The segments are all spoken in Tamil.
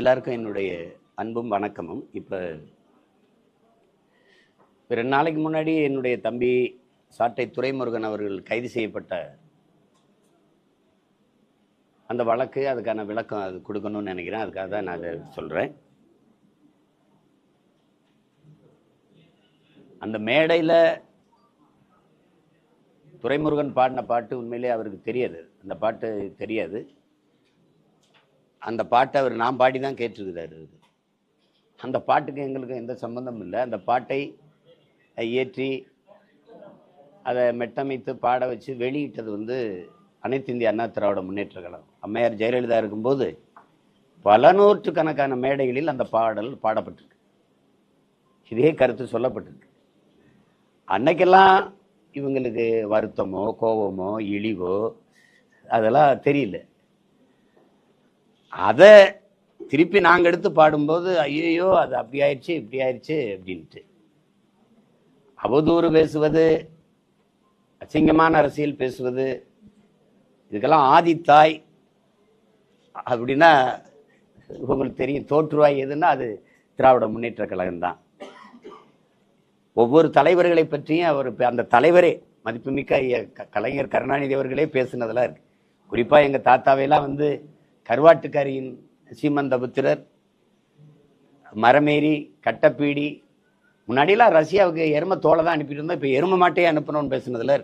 எல்லாருக்கும் என்னுடைய அன்பும் வணக்கமும். இப்போ ரெண்டு நாளைக்கு முன்னாடி என்னுடைய தம்பி சாட்டை துரைமுருகன் அவர்கள் கைது செய்யப்பட்ட அந்த வழக்கு அதுக்கான விளக்கம் அது கொடுக்கணும்னு நினைக்கிறேன். அதுக்காக தான் நான் அதை சொல்கிறேன் அந்த மேடையில் துரைமுருகன் பாடின பாட்டு உண்மையிலே அவருக்கு தெரியாது. அந்த பாட்டு தெரியாது. அந்த பாட்டை அவர் நான் பாடி தான் கேட்டிருக்கிறாரு அந்த பாட்டுக்கு எங்களுக்கு எந்த சம்மந்தம் இல்லை. அந்த பாட்டை இயற்றி அதை மெட்டமைத்து பாட வச்சு வெளியிட்டது வந்து அனைத்து இந்திய அண்ணா திராவிட முன்னேற்ற கழகம். அம்மையார் ஜெயலலிதா இருக்கும்போது பல நூற்றுக்கணக்கான மேடைகளில் அந்த பாடல் பாடப்பட்டிருக்கு. இதே கருத்து சொல்லப்பட்டிருக்கு. அன்னைக்கெல்லாம் இவங்களுக்கு வருத்தமோ கோபமோ இழிவோ அதெல்லாம் தெரியல. அதை திருப்பி நாங்கள் எடுத்து பாடும்போது ஐயோ அது அப்படி ஆயிடுச்சு இப்படி ஆயிடுச்சு அப்படின்ட்டு. அவதூறு பேசுவது அசிங்கமான அரசியல் பேசுவது இதுக்கெல்லாம் ஆதித்தாய் அப்படின்னா உங்களுக்கு தெரியும் தோற்றுவாய் எதுன்னா அது திராவிட முன்னேற்ற கழகம் தான் ஒவ்வொரு தலைவர்களை பற்றியும் அவர் அந்த தலைவரே மதிப்புமிக்க க- கலைஞர் கருணாநிதி அவர்களே பேசுனதெல்லாம் இருக்கு. குறிப்பாக எங்கள் தாத்தாவையெல்லாம் வந்து கருவாட்டுக்காரியின் சீமந்தபுத்திரர் மரமேறி கட்டப்பீடி முன்னாடியெல்லாம் ரஷ்யாவுக்கு எரும தோலை தான் அனுப்பிட்டு இருந்தோம் இப்போ எரும மாட்டையே அனுப்பணும்னு பேசுனதுல.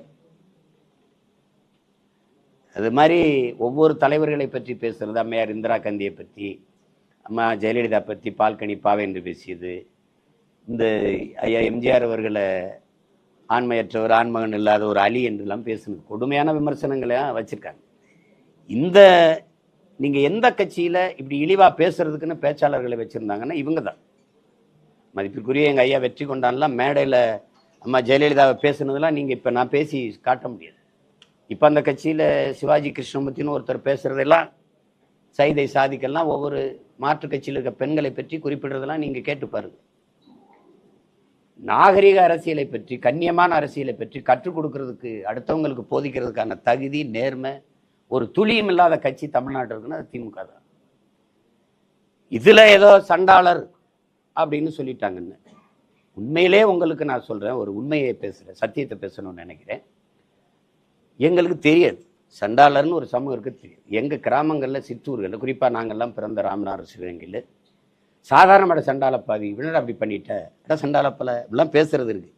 அது மாதிரி ஒவ்வொரு தலைவர்களை பற்றி பேசுகிறது அம்மையார் இந்திரா காந்தியை பற்றி அம்மா ஜெயலலிதா பற்றி பால்கனி பாவை என்று பேசியது. இந்த ஐயா எம்ஜிஆர் அவர்களை ஆண்மையற்றவர் ஆண்மகன் இல்லாத ஒரு அலி என்றெல்லாம் பேசுனது. கொடுமையான விமர்சனங்களையும் வச்சுருக்காங்க. இந்த நீங்கள் எந்த கட்சியில் இப்படி இழிவாக பேசுறதுக்குன்னு பேச்சாளர்களை வச்சுருந்தாங்கன்னா இவங்க தான் மதிப்பிற்குரிய எங்கள் ஐயா வெற்றி கொண்டான்லாம் மேடையில் அம்மா ஜெயலலிதாவை பேசுனதெல்லாம் நீங்கள் இப்போ நான் பேசி காட்ட முடியாது. இப்போ அந்த கட்சியில் சிவாஜி கிருஷ்ணமூர்த்தின்னு ஒருத்தர் பேசுகிறதெல்லாம் சைதை சாதிக்கெல்லாம் ஒவ்வொரு மாற்று கட்சியில் இருக்க பெண்களை பற்றி குறிப்பிடுறதெல்லாம் நீங்கள் கேட்டு பாருங்கள் நாகரிக அரசியலை பற்றி கண்ணியமான அரசியலை பற்றி கற்றுக் கொடுக்கறதுக்கு அடுத்தவங்களுக்கு போதிக்கிறதுக்கான தகுதி நேர்மை ஒரு துளியும் இல்லாத கட்சி தமிழ்நாட்டில் இருக்குன்னா அது திமுக தான். இதில் ஏதோ சண்டாளர் அப்படின்னு சொல்லிட்டாங்கன்னு. உண்மையிலே உங்களுக்கு நான் சொல்கிறேன் ஒரு உண்மையை பேசுகிறேன் சத்தியத்தை பேசணும்னு நினைக்கிறேன். எங்களுக்கு தெரியாது. சண்டாளர்னு ஒரு சமூகம் இருக்கு தெரியும் எங்கள் கிராமங்களில் சித்தூர்களில் குறிப்பாக நாங்கள்லாம் பிறந்த ராமநாதர் சிவகங்கையில் சாதாரணமான சண்டாளப்பாவி இவனடா அப்படி பண்ணிட்ட? சண்டாளப்பில் இப்படிலாம் பேசுறது இருக்குது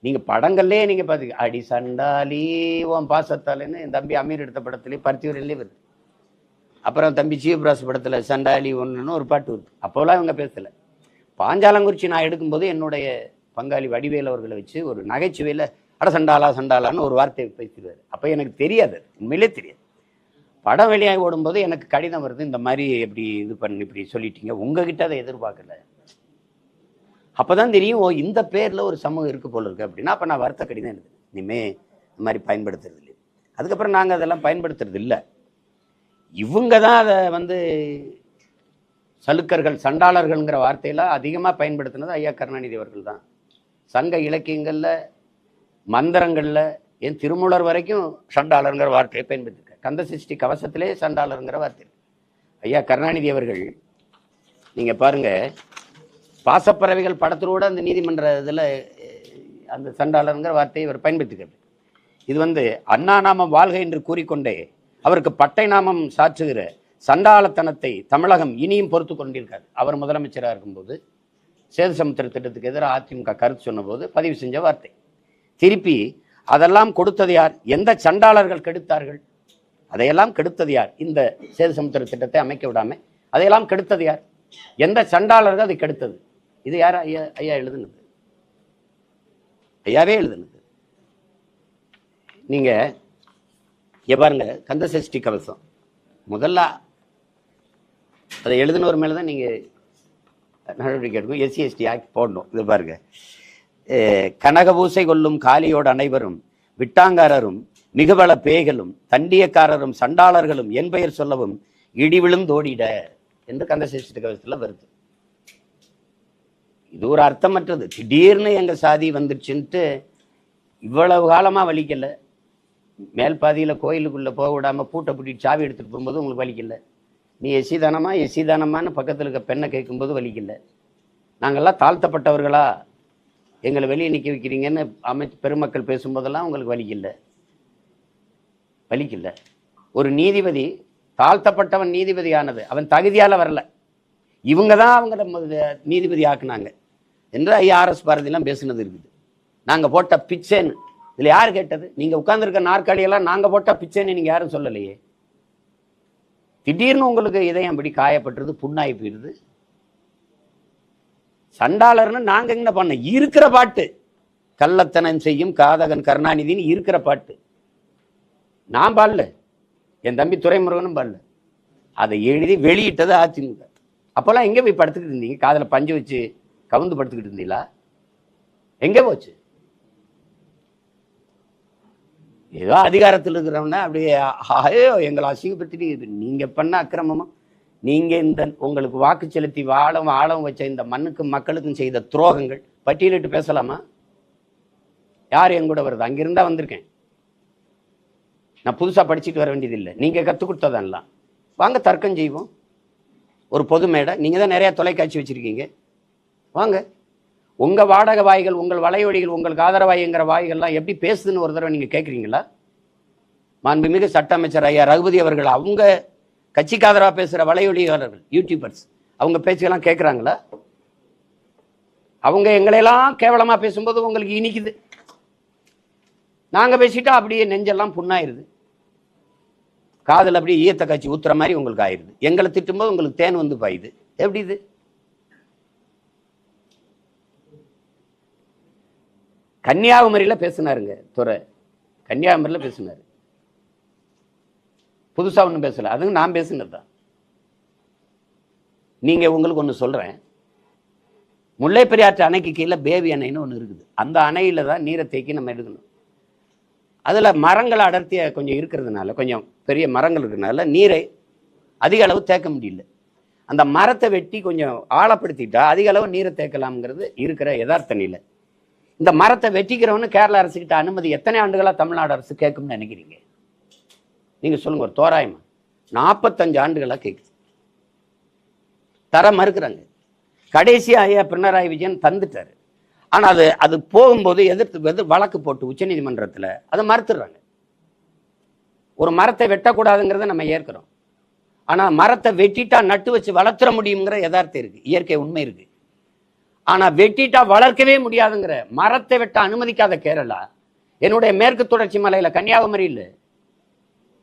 நீங்க படங்கள்லயே நீங்க பாத்தீங்க அடி சண்டாலி உன் பாசத்தாலேன்னு என் தம்பி அமீர் எடுத்த படத்துலயே பருத்தியூரிலே வருது. அப்புறம் தம்பி ஜீவபிராஸ் படத்துல சண்டாலி ஒன்றுன்னு ஒரு பாட்டு வருது. அப்போலாம் இவங்க பேசல. பாஞ்சாலங்குறிச்சி நான் எடுக்கும்போது என்னுடைய பங்காளி வடிவேல் அவர்களை வச்சு ஒரு நகைச்சுவையில் அட சண்டாலா சண்டாலான்னு ஒரு வார்த்தையை பேசிடுவார். அப்போ எனக்கு தெரியாது. உண்மையிலே தெரியாது. படம் வெளியாகி ஓடும்போது எனக்கு கடிதம் வருது இந்த மாதிரி எப்படி இது பண்ணி இப்படி சொல்லிட்டீங்க. உங்ககிட்ட அதை எதிர்பார்க்கல. அப்போதான் தெரியும் ஓ இந்த பேரில் ஒரு சமூகம் இருக்கு போல இருக்கு அப்படின்னா அப்போ நான் வருத்த கடிதம் எழுது இனிமே இந்த மாதிரி பயன்படுத்துறது இல்லை. அதுக்கப்புறம் நாங்கள் அதெல்லாம் பயன்படுத்துறது இல்லை. இவங்க தான் அதை வந்து சலுக்கர்கள் சண்டாளர்கள்ங்கிற வார்த்தையெல்லாம் அதிகமாக பயன்படுத்தினது ஐயா கருணாநிதி அவர்கள் தான். சங்க இலக்கியங்களில் மந்திரங்களில் என் திருமூலர் வரைக்கும் சண்டாளருங்கிற வார்த்தையை பயன்படுத்திருக்கார். கந்த சிருஷ்டி கவசத்திலே சண்டாளருங்கிற வார்த்தை ஐயா கருணாநிதி அவர்கள் நீங்கள் பாருங்கள் பாசப்பறவைகள் படத்தோட அந்த நீதிமன்ற இதில் அந்த சண்டாளருங்கிற வார்த்தையை இவர் பயன்படுத்துகிறது இது வந்து அண்ணா நாமம் வாழ்க என்று கூறிக்கொண்டே அவருக்கு பட்டை நாமம் சாற்றுகிற சண்டாளத்தனத்தை தமிழகம் இனியும் பொறுத்து கொண்டிருக்கார். அவர் முதலமைச்சராக இருக்கும்போது சேது சமுத்திர திட்டத்துக்கு எதிராக அதிமுக கருத்து சொன்னபோது பதிவு செஞ்ச வார்த்தை. திருப்பி அதெல்லாம் கொடுத்தது யார்? எந்த சண்டாளர்கள் கெடுத்தார்கள்? அதையெல்லாம் கெடுத்தது யார்? இந்த சேது சமுத்திர திட்டத்தை அமைக்க விடாமல் அதையெல்லாம் கெடுத்தது யார்? எந்த சண்டாளர்கள் அதை கெடுத்தது? இது யார் ஐயா ஐயா எழுதுனது? ஐயாவே எழுதுனது. நீங்க பாருங்க கந்த சஷ்டி கவசம். முதல்ல அதை எழுதினவர் மேலே தான் நீங்க நடவடிக்கை எடுக்கும் எஸ்சி எஸ்டி ஆக்ட் போடணும். இது பாருங்க. கனக கனகபூசை கொள்ளும் காலியோடு அனைவரும் விட்டாங்காரரும் மிகுவள பேய்களும் தண்டியக்காரரும் சண்டாளர்களும் என் பெயர் சொல்லவும் இடி விழுந்தோடிட என்று கந்த சஷ்டி கவசத்துல வருது. இது ஒரு அர்த்தமற்றது. திடீர்னு எங்கள் சாதி வந்துடுச்சுன்ட்டு இவ்வளவு காலமாக வலிக்கல. மேல் பாதியில் கோயிலுக்குள்ளே போக விடாமல் பூட்டை பூட்டிட்டு சாவி எடுத்துகிட்டு போகும்போது உங்களுக்கு வலிக்கல. நீ எசி தானமா எசி தானமான்னு பக்கத்தில் இருக்க பெண்ணை கேட்கும்போது வலிக்கல. நாங்கள்லாம் தாழ்த்தப்பட்டவர்களா? எங்களை வெளியே நிற்க வைக்கிறீங்கன்னு அமைச்சு பெருமக்கள் பேசும்போதெல்லாம் உங்களுக்கு வலிக்கல. வலிக்கல. ஒரு நீதிபதி தாழ்த்தப்பட்டவன் நீதிபதி ஆனது அவன் தகுதியால் வரல. இவங்க தான் அவங்கள நீதிபதி ஆக்குனாங்க என்று ஐஆர்எஸ் பாரதியெல்லாம் பேசினது இருக்குது. நாங்கள் போட்ட பிச்சைன்னு. இதில் யார் கேட்டது? நீங்கள் உட்காந்துருக்க நாற்காலியெல்லாம் நாங்க போட்ட பிச்சைன்னு நீங்கள் யாரும் சொல்லலையே. திடீர்னு உங்களுக்கு இதயம் அப்படி காயப்பட்டுருது புண்ணாகி போயிடுது சண்டாளர்னு நாங்கள் என்ன பண்ண இருக்கிற பாட்டு. கள்ளத்தனம் செய்யும் காதகன் கருணாநிதின்னு இருக்கிற பாட்டு. நான் பாடல. என் தம்பி துரைமுருகனும் பாடல. அதை எழுதி வெளியிட்டது அதிமுக. அப்போல்லாம் எங்கே போய் படுத்துக்கிட்டு இருந்தீங்க? காதில் பஞ்சு வச்சு கவுந்து படுத்துக்கிட்டு இருந்தீங்களா? எங்கே போச்சு? ஏதோ அதிகாரத்தில் இருக்கிறவன அப்படியே ஐயோ எங்களை அசிங்கப்படுத்திட்டு நீங்கள் பண்ண அக்கிரமமா? நீங்கள் இந்த உங்களுக்கு வாக்கு செலுத்தி வாழவும் ஆழவும் வச்ச இந்த மண்ணுக்கும் மக்களுக்கும் செய்த துரோகங்கள் பட்டியலிட்டு பேசலாமா? யார் என் கூட வருது? அங்கிருந்தா வந்திருக்கேன். நான் புதுசாக படிச்சுட்டு வர வேண்டியதில்லை. நீங்கள் கற்றுக் கொடுத்ததெல்லாம். வாங்க தர்க்கம் செய்வோம். ஒரு பொது மேடை. நீங்கள் தான் நிறையா தொலைக்காட்சி வச்சிருக்கீங்க. வாங்க. உங்கள் வாடக வாய்கள் உங்கள் வலையொலிகள் உங்களுக்கு ஆதரவாய்ங்கிற வாய்கள்லாம் எப்படி பேசுதுன்னு ஒரு தடவை நீங்கள் கேட்குறீங்களா மாண்புமிகு சட்ட அமைச்சர் ஐயா ரகுபதி அவர்கள் அவங்க கட்சிக்கு ஆதரவாக பேசுகிற வலையொலியாளர்கள் யூடியூபர்ஸ் அவங்க பேச்செல்லாம் கேட்குறாங்களா அவங்க எங்களையெல்லாம் கேவலமாக பேசும்போது உங்களுக்கு இனிக்குது. நாங்கள் பேசிட்டா அப்படியே நெஞ்செல்லாம் புண்ணாயிருது. காதில் அப்படியே ஈயத்த காய்ச்சி ஊத்துற மாதிரி உங்களுக்கு ஆயிடுது. எங்களை திட்டும்போது உங்களுக்கு தேன் வந்து பாயுது. எப்படி இது? கன்னியாகுமரியில் பேசினாருங்க துறை கன்னியாகுமரியில பேசினாரு. புதுசாக ஒன்றும் பேசலை. அதுவும் நான் பேசினது தான் நீங்கள் உங்களுக்கு ஒன்று சொல்கிறேன் முல்லைப்பெரியாற்று அணைக்கு கீழே பேபி அணைன்னு ஒன்று இருக்குது. அந்த அணையில் தான் நீரை தேக்கி நம்ம எடுக்கணும். அதில் மரங்கள் அடர்த்தியாக கொஞ்சம் இருக்கிறதுனால கொஞ்சம் பெரிய மரங்கள் இருக்கிறதுனால நீரை அதிக அளவு தேக்க முடியல. அந்த மரத்தை வெட்டி கொஞ்சம் ஆழப்படுத்திட்டா அதிக அளவு நீரை தேக்கலாம்ங்கிறது இருக்கிற யதார்த்த நிலை. இந்த மரத்தை வெட்டிக்கிறவனு கேரள அரசுக்கிட்ட அனுமதி எத்தனை ஆண்டுகளாக தமிழ்நாடு அரசு கேட்கும்னு நினைக்கிறீங்க? நீங்கள் சொல்லுங்க ஒரு தோராயமா. நாற்பத்தஞ்சு ஆண்டுகளாக கேட்குது தர மறுக்கிறாங்க. கடைசியாக ஐயா பினராயி விஜயன் தந்துட்டார். ஆனால் அது அது போகும்போது எதிர்த்து எது வழக்கு போட்டு உச்சநீதிமன்றத்தில் அதை மறுத்துடுறாங்க. ஒரு மரத்தை வெட்டக்கூடாதுங்கிறத நம்ம ஏற்கிறோம். ஆனால் மரத்தை வெட்டிட்டா நட்டு வச்சு வளர்த்துற முடியுங்கிற யதார்த்தம் இருக்குது இயற்கை உண்மை இருக்குது ஆனால் வெட்டிட்டா வளர்க்கவே முடியாதுங்கிற மரத்தை வெட்ட அனுமதிக்காத கேரளா என்னுடைய மேற்கு தொடர்ச்சி மலையில் கன்னியாகுமரியில்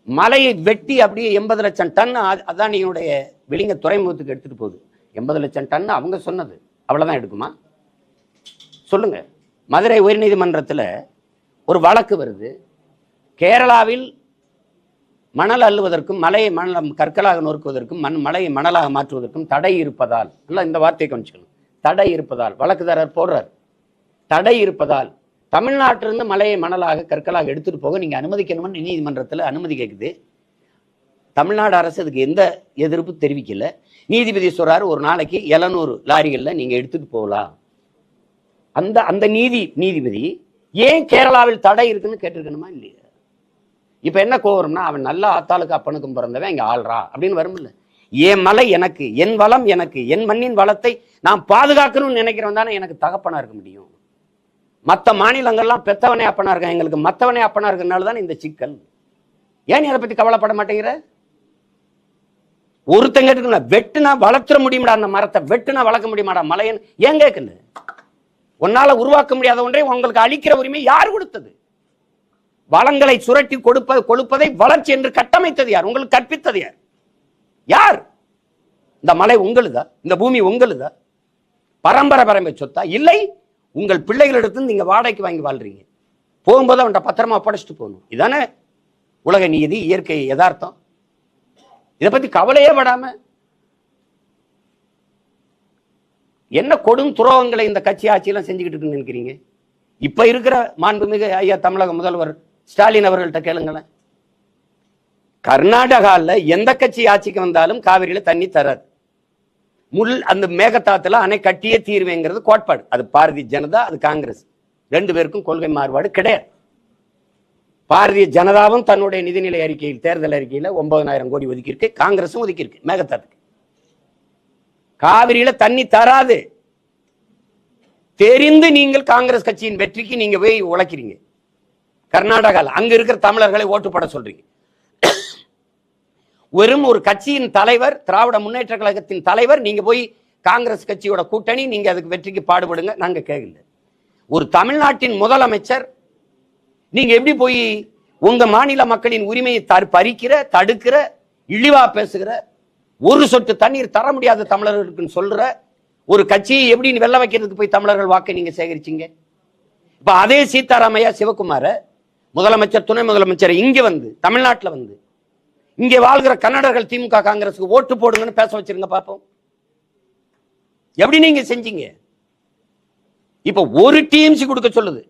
மலையை வெட்டி அப்படியே எண்பது லட்சம் டன் அதான் அதானியினுடைய வெளிங்க துறைமுகத்துக்கு எடுத்துகிட்டு போகுது. எண்பது லட்சம் டன் அவங்க சொன்னது. அவ்வளோதான் எடுக்குமா? சொல்லுங்க. மதுரை உயர்நீதிமன்றத்தில் ஒரு வழக்கு வருது. கேரளாவில் மணல் அள்ளுவதற்கும் மலையை மணல் கற்களாக நொறுக்குவதற்கும் மண் மலையை மணலாக மாற்றுவதற்கும் தடை இருப்பதால் நல்லா இந்த வார்த்தையை கவனிச்சுக்கணும். தடை இருப்பதால் வழக்குதாரர் போடுறார். தடை இருப்பதால் தமிழ்நாட்டிலிருந்து மலையை மணலாக கற்களாக எடுத்துட்டு போக நீங்க அனுமதிக்கணும்னு நீதிமன்றத்தில் அனுமதி கேட்குது தமிழ்நாடு அரசு அதுக்கு எந்த எதிர்ப்பு தெரிவிக்கல. நீதிபதி சொல்கிறார் ஒரு நாளைக்கு எழுநூறு லாரிகளில் நீங்கள் எடுத்துட்டு போகலாம். அந்த அந்த நீதி நீதிபதி ஏன் கேரளாவில் தடை இருக்குன்னு கேட்டிருக்கணுமா இல்லையா? இப்ப என்ன கோவரம்னா அவன் நல்ல ஆத்தாளுக்கு அப்பனுக்கும் பிறந்தவன் இங்க ஆள்றா அப்படின்னு வரும்ல. என் மலை எனக்கு என் வளம் எனக்கு என் மண்ணின் வளத்தை நான் பாதுகாக்கணும்னு நினைக்கிறவன் தானே எனக்கு தகப்பனா இருக்க முடியும். மற்ற மாநிலங்கள்லாம் பெத்தவனே அப்பனா இருக்கான் எங்களுக்கு மத்தவனே அப்பனா இருக்கனால தான் இந்த சிக்கல். ஏன் நீ அதை பத்தி கவலைப்பட மாட்டேங்கிற? ஒருத்தங்க இருக்குல்ல வெட்டுனா வளர்த்துற முடியுமாடா அந்த மரத்தை வெட்டுனா வளர்க்க முடியுமாடா மலையன்? ஏன் கேட்கல? உன்னால உருவாக்க முடியாத ஒன்றை உங்களுக்கு அளிக்கிற உரிமை யார் கொடுத்தது? வளங்களை சுரட்டி கொடுப்ப கொடுப்பதை வளர்ச்சி என்று கட்டமைத்தது யார்? உங்களுக்கு கற்பித்தது யார்? யார்? இந்த மலை உங்களுதா? இந்த பூமி உங்களுதா? பரம்பரை பரம்பரை சொத்தா? இல்லை உங்கள் பிள்ளைகளிடத்து நீங்க வாடகைக்கு வாங்கி வாழ்றீங்க. போகும்போது அவன்கிட்ட பத்திரமா படைச்சிட்டு போகணும். இதானே உலக நீதி இயற்கை யதார்த்தம். இதை பத்தி கவலையே படாம என்ன கொடும் துரோகங்களை இந்த கட்சி ஆட்சியெல்லாம் செஞ்சுக்கிட்டு இருக்குன்னு நினைக்கிறீங்க இப்ப இருக்கிற மாண்புமிகு ஐயா தமிழக முதல்வர் ஸ்டாலின் அவர்கள்ட்ட கேளுங்களேன். கர்நாடகாவில் எந்த கட்சி ஆட்சிக்கு வந்தாலும் காவிரியில் தண்ணி தராது. முள் அந்த மேகத்தாத்துல அணை கட்டியே தீர்வேங்கிறது கோட்பாடு. அது பாரதிய ஜனதா அது காங்கிரஸ். ரெண்டு பேருக்கும் கொள்கை மாறுபாடு கிடையாது. பாரதிய ஜனதாவும் தன்னுடைய நிதிநிலை அறிக்கையில் தேர்தல் அறிக்கையில் ஒன்பதனாயிரம் கோடி ஒதுக்கியிருக்கு காங்கிரஸும் ஒதுக்கியிருக்கு மேகத்தாத்துக்கு காவிரியில தண்ணி தராது. தெரிந்து நீங்கள் காங்கிரஸ் கட்சியின் வெற்றிக்கு நீங்க போய் உழைக்கிறீங்க. கர்நாடகாவில் அங்க இருக்கிற தமிழர்களை ஓட்டு போட சொல்றீங்க. வெறும் ஒரு கட்சியின் தலைவர் திராவிட முன்னேற்ற கழகத்தின் தலைவர் நீங்க போய் காங்கிரஸ் கட்சியோட கூட்டணி நீங்க அதுக்கு வெற்றிக்கு பாடுபடுங்க நாங்க கேட்கல ஒரு தமிழ்நாட்டின் முதலமைச்சர் நீங்க எப்படி போய் உங்க மாநில மக்களின் உரிமையை பறிக்கிற தடுக்கிற இழிவா பேசுகிற ஒரு சொட்டு தண்ணீர் தர முடியாத தமிழர்களுக்குன்னு சொல்ற ஒரு கட்சியை எப்படி வெள்ள வைக்கிறதுக்கு போய் தமிழர்கள் வாக்கை நீங்க சேகரிச்சீங்க? இப்ப அதே சீதாராமையா சிவகுமார முதலமைச்சர் துணை முதலமைச்சர் இங்க வந்து தமிழ்நாட்டில் வந்து இங்கே வாழ்கிற கன்னடர்கள் திமுக காங்கிரஸுக்கு ஓட்டு போடுங்கன்னு பேச வச்சிருங்க பார்ப்போம் எப்படி நீங்க செஞ்சீங்க? இப்ப ஒரு டிஎம்சி கொடுக்க சொல்லுது.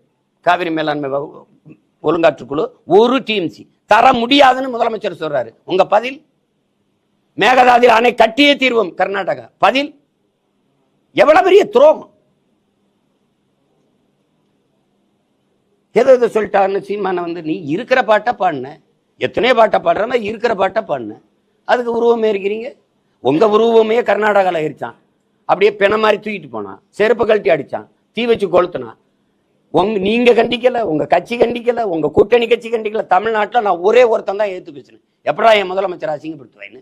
காவிரி மேலாண்மை ஒழுங்காற்றுக்குழு ஒரு டிஎம்சி தர முடியாதுன்னு முதலமைச்சர் சொல்றாரு. உங்க பதில்? மேகதாதில் அணை கட்டியே தீர்வோம் கர்நாடகா. பதில் எவ்வளவு பெரிய துரோகம். எதை எதை சொல்லிட்டாருன்னு சீமானை வந்து நீ இருக்கிற பாட்டை பாடின. எத்தனையோ பாட்டை பாடுற மாதிரி இருக்கிற பாட்டை பாடின. அதுக்கு உருவமே இருக்கிறீங்க. உங்க உருவமே கர்நாடகாவில் எரிச்சான் அப்படியே பிண மாதிரி தூக்கிட்டு போனான். செருப்பு கழட்டி அடிச்சான். தீ வச்சு கொளுத்துனான். உங்க நீங்கள் கண்டிக்கலை உங்கள் கட்சி கண்டிக்கலை உங்கள் கூட்டணி கட்சி கண்டிக்கல. தமிழ்நாட்டில் நான் ஒரே ஒருத்தன் தான் ஏற்று பேசினேன். எப்படா என் முதலமைச்சர் அசிங்கப்படுத்துவேன்னு?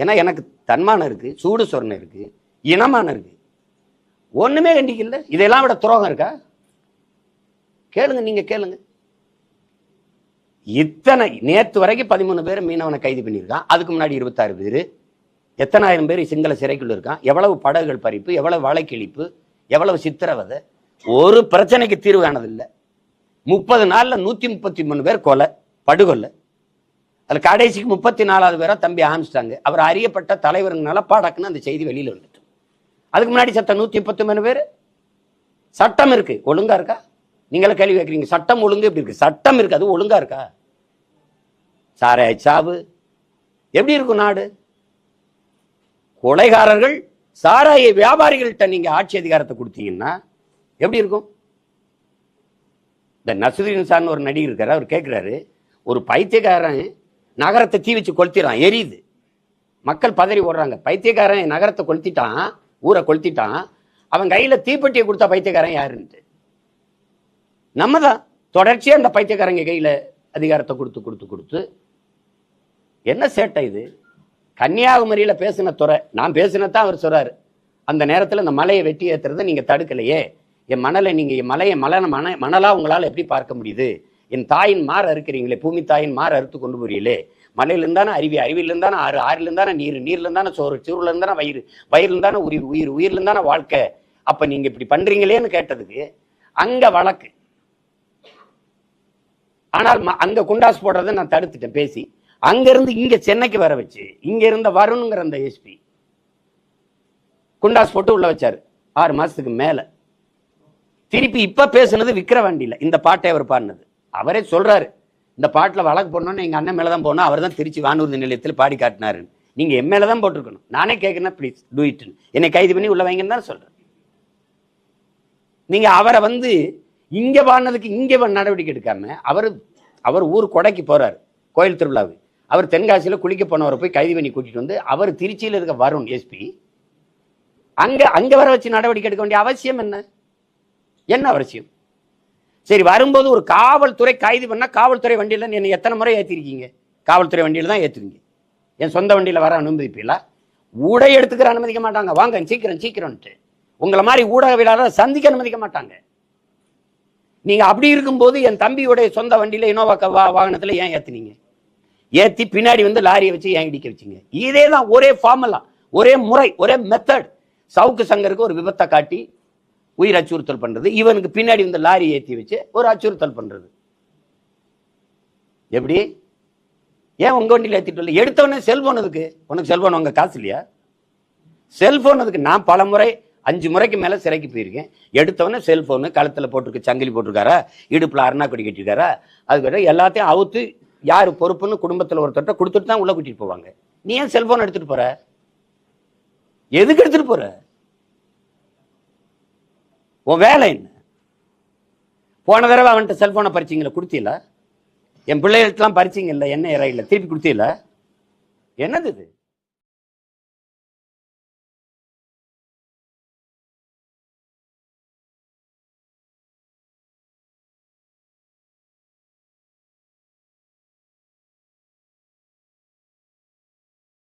ஏன்னா எனக்கு தன்மானம் இருக்குது சூடு சொரணம் இருக்குது இனமானம் இருக்குது ஒன்றுமே கண்டிக்கல. இதெல்லாம் விட துரோகம் இருக்கா? கேளுங்க நீங்கள் கேளுங்க. இத்தனை நேற்று வரைக்கும் பதிமூணு பேர் மீனவனை கைது பண்ணியிருக்கான். அதுக்கு முன்னாடி இருபத்தாறு பேர். எத்தனாயிரம் பேர் சிங்கள சிறைக்குள்ள இருக்கான். எவ்வளவு படகுகள் பறிப்பு எவ்வளவு வலைக்கிழிப்பு எவ்வளவு சித்திரவதை. ஒரு பிரச்சனைக்கு தீர்வு காணதில்லை முப்பது நாளில் நூற்றி முப்பத்தி மூணு பேர் கொலை படுகொலை. அதில் கடைசிக்கு முப்பத்தி நாலாவது பேராக தம்பி ஆரம்பிச்சிட்டாங்க. அவர் அறியப்பட்ட தலைவருங்கனால பாடக்குன்னு அந்த செய்தி வெளியில் வந்துட்டு. அதுக்கு முன்னாடி சத்த நூற்றி முப்பத்தி மூணு பேர்? சட்டம் இருக்குது ஒழுங்காக இருக்கா? நீங்களே கேள்வி கேட்குறீங்க. சட்டம் ஒழுங்கு எப்படி இருக்கு? சட்டம் இருக்குது அது ஒழுங்காக இருக்கா? சாராய சாவு. எப்படி இருக்கும் நாடு? கொலைகாரர்கள் சாராய வியாபாரிகள்கிட்ட நீங்க ஆட்சி அதிகாரத்தை கொடுத்தீங்கன்னா எப்படி இருக்கும்? இந்த நசுதீன் சார்னு ஒரு நடிகர் இருக்கார். அவர் கேட்கிறாரு ஒரு பைத்தியக்காரன் நகரத்தை தீ வச்சு கொளுத்திடுறான். எரியுது. மக்கள் பதறி ஓடுறாங்க. பைத்தியக்காரன் நகரத்தை கொளுத்திட்டான் ஊரை கொளுத்திட்டான். அவன் கையில் தீப்பெட்டியை கொடுத்தா பைத்தியக்காரன் யாருன்ட்டு. நம்ம தான் தொடர்ச்சியாக அந்த பைத்தியக்காரங்க கையில் அதிகாரத்தை கொடுத்து கொடுத்து கொடுத்து. என்ன சேட்டை இது? கன்னியாகுமரியில் பேசின துறை நான் பேசினதான் அவர் சொல்கிறார் அந்த நேரத்தில் இந்த மலையை வெட்டி ஏற்றுறதை நீங்கள் தடுக்கலையே. என் மணலை நீங்கள் என் மலையை மலை மண மணலாக உங்களால் எப்படி பார்க்க முடியுது? என் தாயின் மாற அறுக்கிறீங்களே பூமி தாயின் மாற அறுத்து கொண்டு போறீங்களே மலையிலிருந்தானே அருவி அருவியிலிருந்தானே ஆறு ஆறிலிருந்தானே நீர் நீர்லருந்தானே சோறு சோறுல இருந்தானே வயிறு வயிறுல இருந்தானே உயிர் உயிர் உயிர்லருந்தானே வாழ்க்கை. அப்ப நீங்க இப்படி பண்றீங்களேன்னு கேட்டதுக்கு அங்க வழக்கு. ஆனால் அங்கே அங்க குண்டாஸ் போடுறதை நான் தடுத்துட்டேன் பேசி. அங்க இருந்து இங்க சென்னைக்கு வர வச்சு இங்கே இருந்த வருணுங்கிற அந்த எஸ்பி குண்டாஸ் போட்டு உள்ள வச்சாரு. ஆறு மாசத்துக்கு மேல. திருப்பி இப்ப பேசுனது விக்கிரவாண்டியில இந்த பாட்டை அவர் பாடினது. அவரே சொல்கிறாரு இந்த பாட்டில் வழக்கு போடணும்னு எங்கள் அண்ணன் மேல தான் போனோம் அவர் தான் திருச்சி வானூர்தி நிலையத்தில் பாடி காட்டினாரு. நீங்கள் என் மேலே தான் போட்டிருக்கணும். நானே கேட்குறேன் ப்ளீஸ் டூ இட்னு என்னை கைது பண்ணி உள்ள வைங்கன்னு தான் சொல்கிறேன் நீங்கள் அவரை வந்து இங்கே பாடினதுக்கு இங்கே நடவடிக்கை எடுக்காம அவர் அவர் ஊர் கொடைக்கு போகிறார் கோயில் திருவிழாவுக்கு. அவர் தென்காசியில குளிக்க போனவரை போய் கைது பண்ணி கூட்டிகிட்டு வந்து அவர் திருச்சியில் இருக்க வருண் எஸ்பி அங்கே அங்கே வர வச்சு நடவடிக்கை எடுக்க வேண்டிய அவசியம் என்ன? என்ன அவசியம்? சரி வரும்போது ஒரு காவல்துறை கைது பண்ணால் காவல்துறை வண்டியில என்ன எத்தனை முறை ஏற்றிருக்கீங்க காவல்துறை வண்டியில தான் ஏத்துவீங்க என் சொந்த வண்டியில் வர அனுமதிப்பீங்களா? ஊடை எடுத்துக்கிற அனுமதிக்க மாட்டாங்க. வாங்க சீக்கிரம் சீக்கிரம்ட்டு உங்களை மாதிரி ஊடகவியலாளர் சந்திக்க அனுமதிக்க மாட்டாங்க. நீங்கள் அப்படி இருக்கும்போது என் தம்பியுடைய சொந்த வண்டியில் இனோவா க- வா- ஏன் ஏற்றுனீங்க ஏற்றி பின்னாடி வந்து லாரியை வச்சு ஏன் இடிக்க வச்சீங்க? இதே தான் ஒரே ஃபார்முலா ஒரே முறை ஒரே மெத்தட் சவுக்கு சங்கருக்கு ஒரு விபத்தை காட்டி உயிர் அச்சுறுத்தல் பண்றது. இவனுக்கு பின்னாடி வந்து லாரி ஏற்றி வச்சு ஒரு அச்சுறுத்தல் பண்றது. எப்படி? ஏன் உங்க வண்டியில் ஏற்றிட்டு வரல? எடுத்தவொடனே செல்போன் அதுக்கு. உனக்கு செல்போன் உங்க காசு இல்லையா? செல்போன் அதுக்கு. நான் பல முறை அஞ்சு முறைக்கு மேல சிறைக்கு போயிருக்கேன். எடுத்தவொடனே செல்போனு களத்தில் போட்டிருக்கு சங்கிலி போட்டிருக்காரா? இடுப்புல அருணா கொடி கட்டிருக்காரா அதுக்கப்புறம் எல்லாத்தையும் அவுத்து யார் பொறுப்புன்னு குடும்பத்தில் ஒருத்தர்கிட்ட கொடுத்துட்டு தான் உள்ள கூட்டிட்டு போவாங்க. நீ ஏன் செல்போன் எடுத்துட்டு போற? எதுக்கு எடுத்துட்டு போற? உன் வேலை என்ன? போன தடவை அவன்கிட்ட செல்போனை பறிச்சிங்களா கொடுத்தீங்களா என் பிள்ளைகளுக்கெல்லாம் பறிச்சிங்கல்ல என்ன இறையில் திருப்பி கொடுத்தீங்களா என்னது இது?